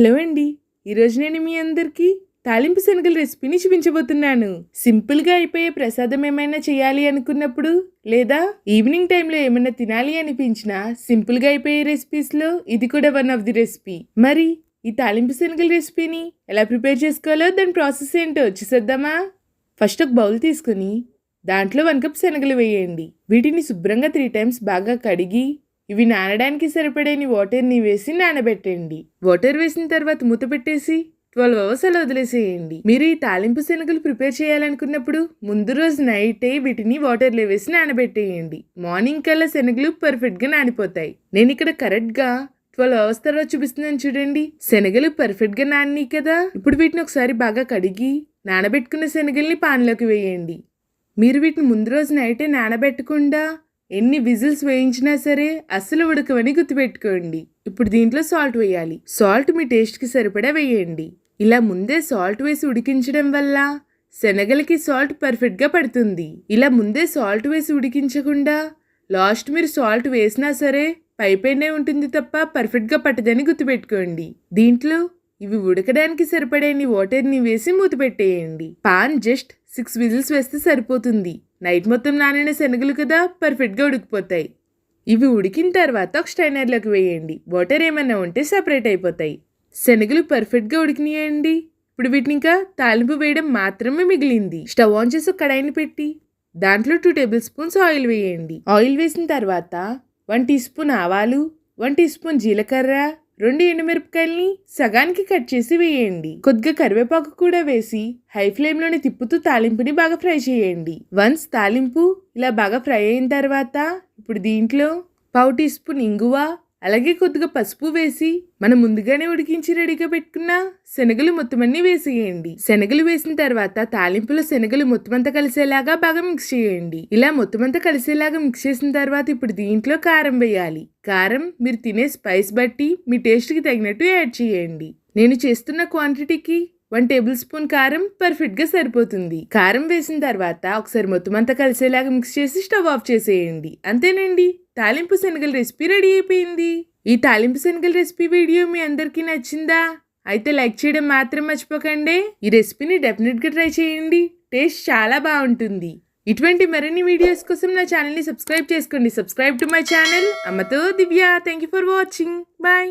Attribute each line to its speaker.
Speaker 1: Hello అండి. ఈరోజు నేను మీ అందరికీ తాలింపు శనగల రెసిపీని చూపించబోతున్నాను. సింపుల్గా అయిపోయే ప్రసాదం ఏమైనా చేయాలి అనుకున్నప్పుడు లేదా ఈవినింగ్ టైంలో ఏమైనా తినాలి అనిపించినా సింపుల్గా అయిపోయే రెసిపీస్లో ఇది కూడా వన్ ఆఫ్ ది రెసిపీ. మరి ఈ తాలింపు శనగల రెసిపీని ఎలా ప్రిపేర్ చేసుకోవాలో దాని ప్రాసెస్ ఏంటో వచ్చేసేద్దామా ఫస్ట్ ఒక బౌల్ తీసుకుని దాంట్లో వన్ కప్ శనగలు వేయండి. వీటిని శుభ్రంగా త్రీ టైమ్స్ బాగా కడిగి ఇవి నానడానికి సరిపడేని వాటర్ని వేసి నానబెట్టండి వాటర్ వేసిన తర్వాత మూత పెట్టేసి ట్వెల్వ్ అవర్స్ అలా వదిలేసేయండి. మీరు ఈ తాలింపు శనగలు ప్రిపేర్ చేయాలనుకున్నప్పుడు ముందు రోజు నైటే వీటిని వాటర్లో వేసి నానబెట్టేయండి. మార్నింగ్ కల్లా శనగలు పర్ఫెక్ట్గా నానిపోతాయి. నేను ఇక్కడ కరెక్ట్గా ట్వెల్వ్ అవర్స్ తర్వాత చూపిస్తున్నాను చూడండి. శనగలు పర్ఫెక్ట్గా నాని కదా. ఇప్పుడు వీటిని ఒకసారి బాగా కడిగి నానబెట్టుకున్న శనగల్ని పాన్లోకి వేయండి. మీరు వీటిని ముందు రోజు నైటే నానబెట్టకుండా ఎన్ని విజిల్స్ వేయించినా సరే అస్సలు ఉడకవని గుర్తుపెట్టుకోండి. ఇప్పుడు దీంట్లో సాల్ట్ వేయాలి. సాల్ట్ మీ టేస్ట్కి సరిపడా వేయండి. ఇలా ముందే సాల్ట్ వేసి ఉడికించడం వల్ల శనగలకి సాల్ట్ పర్ఫెక్ట్గా పడుతుంది. ఇలా ముందే సాల్ట్ వేసి ఉడికించకుండా లాస్ట్ మీరు సాల్ట్ వేసినా సరే పైపైనే ఉంటుంది తప్ప పర్ఫెక్ట్గా పట్టదని గుర్తుపెట్టుకోండి. దీంట్లో ఇవి ఉడకడానికి సరిపడేని వాటర్ని వేసి మూత పెట్టేయండి. పాన్ జస్ట్ సిక్స్ విజిల్స్ వేస్తే సరిపోతుంది. నైట్ మొత్తం నానిన శనగలు కదా పర్ఫెక్ట్గా ఉడికిపోతాయి. ఇవి ఉడికిన తర్వాత ఒక స్టైనర్లోకి వేయండి. వాటర్ ఏమైనా ఉంటే సపరేట్ అయిపోతాయి. శనగలు పర్ఫెక్ట్గా ఉడికినాయండి. ఇప్పుడు వీటిని ఇంకా తాలింపు వేయడం మాత్రమే మిగిలింది. స్టవ్ ఆన్ చేసి కడాయిని పెట్టి దాంట్లో టూ టేబుల్ స్పూన్స్ ఆయిల్ వేయండి. ఆయిల్ వేసిన తర్వాత వన్ టీ స్పూన్ ఆవాలు వన్ టీ స్పూన్ జీలకర్ర రెండు ఎండుమిరపకాయల్ని సగానికి కట్ చేసి వేయండి. కొద్దిగా కరివేపాకు కూడా వేసి హై ఫ్లేమ్లోనే తిప్పుతూ తాలింపుని బాగా ఫ్రై చేయండి. వన్స్ తాలింపు ఇలా బాగా ఫ్రై అయిన తర్వాత ఇప్పుడు దీంట్లో పావు టీ స్పూన్ ఇంగువ అలాగే కొద్దిగా పసుపు వేసి మనం ముందుగానే ఉడికించి రెడీగా పెట్టుకున్న శనగలు మొత్తం అన్నీ వేసేయండి. శనగలు వేసిన తర్వాత తాలింపులో శనగలు మొత్తం అంతా కలిసేలాగా బాగా మిక్స్ చేయండి. ఇలా మొత్తం అంతా కలిసేలాగా మిక్స్ చేసిన తర్వాత ఇప్పుడు దీంట్లో కారం వేయాలి. కారం మీరు తినే స్పైస్ బట్టి మీ టేస్ట్కి తగినట్టు యాడ్ చేయండి. నేను చేస్తున్న క్వాంటిటీకి వన్ టేబుల్ స్పూన్ కారం పర్ఫెక్ట్గా సరిపోతుంది. కారం వేసిన తర్వాత ఒకసారి మొత్తం అంతా కలిసేలాగా మిక్స్ చేసి స్టవ్ ఆఫ్ చేసేయండి. అంతేనండి? తాలింపు శనగల రెసిపీ రెడీ అయిపోయింది. ఈ తాలింపు శనగల రెసిపీ వీడియో మీ అందరికీ నచ్చిందా? అయితే లైక్ చేయడం మాత్రం మర్చిపోకండి. ఈ రెసిపీని డెఫినెట్గా ట్రై చేయండి. టేస్ట్ చాలా బాగుంటుంది. ఇటువంటి మరిన్ని వీడియోస్ కోసం నా ఛానల్ని సబ్స్క్రైబ్ చేసుకోండి. Subscribe to my channel. అమ్మతో Divya. Thank you for watching. Bye.